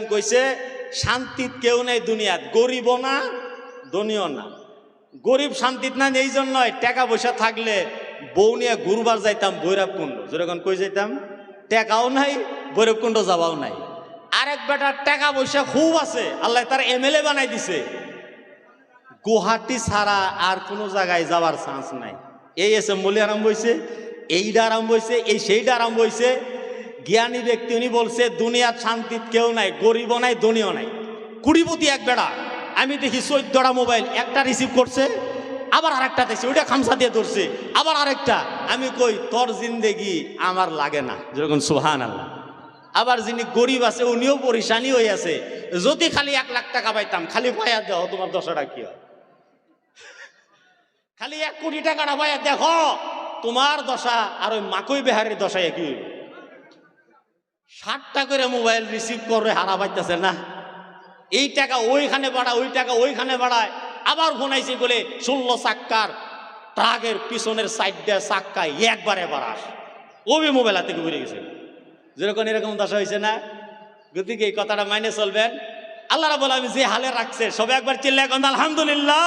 গান কইছে, শান্তিত কেউ নেই দুনিয়াত, গরিবও না, ধনীও না। গরিব শান্তিত না এই জন্যই টাকা পয়সা থাকলে বউ নিয়ে ঘুরবার যাইতাম ভৈরব কুণ্ড যেরকম কই যাইতাম? টাকাও নাই ভৈরব যাওয়াও নাই। আরেক বেটার টাকা পয়সা খুব আছে, আল্লাহ তার এমএলএ বানাই দিছে। গুয়াহাটি ছাড়া আর কোনো জায়গায় যাওয়ার চান্স নাই। এই অ্যাসেম্বলি আরম্ভ হয়েছে এইটা আরম্ভ হয়েছে এই সেইটা আরম্ভ হয়েছে জ্ঞানী ব্যক্তি, উনি বলছে, দুনিয়ার শান্তিত কেউ নাই, গরিবও নাই, ধনীও নাই। কুড়িপতি এক বেড়া। আমি দেখি চোদ্দটা মোবাইল, একটা রিসিভ করছে, আবার আরেকটা দেখছি, ওইটা খামসা দিয়ে ধরছে, আবার আরেকটা। আমি কই, তোর জিন্দেগি আমার লাগে না। যেরকম সুহান আল্লাহ আবার যিনি গরিব আছে, উনিও পরিশানি হয়ে আছে। যদি খালি এক লাখ টাকা পাইতাম, খালি পাইয়া দেও তোমার দশটা কি হয়? খালি এক কোটি টাকাটা পাইয়া দেখো তোমার দশা আর ওই মাকই বেহারের দশা একই। ষাটটা করে মোবাইল রিসিভ করে হারা পাইতেছে না। এই টাকা ওইখানে বাড়ায়, ওই টাকা ওইখানে বাড়ায়। আবার ঘনাইছে বলে, ষোলো চাক্কার ট্রাকের পিছনের সাইডটা চাক্কায় একবারে বাড়াস। ওবি মোবাইল হাতে ঘুরে গেছে। যেরকম এরকম দশা হয়েছে না? গতিকে এই কথাটা মাইনে চলবেন? আল্লাহ বলে আমি যে হালে রাখছে, সবে একবার চিল্লা এখন আলহামদুলিল্লাহ।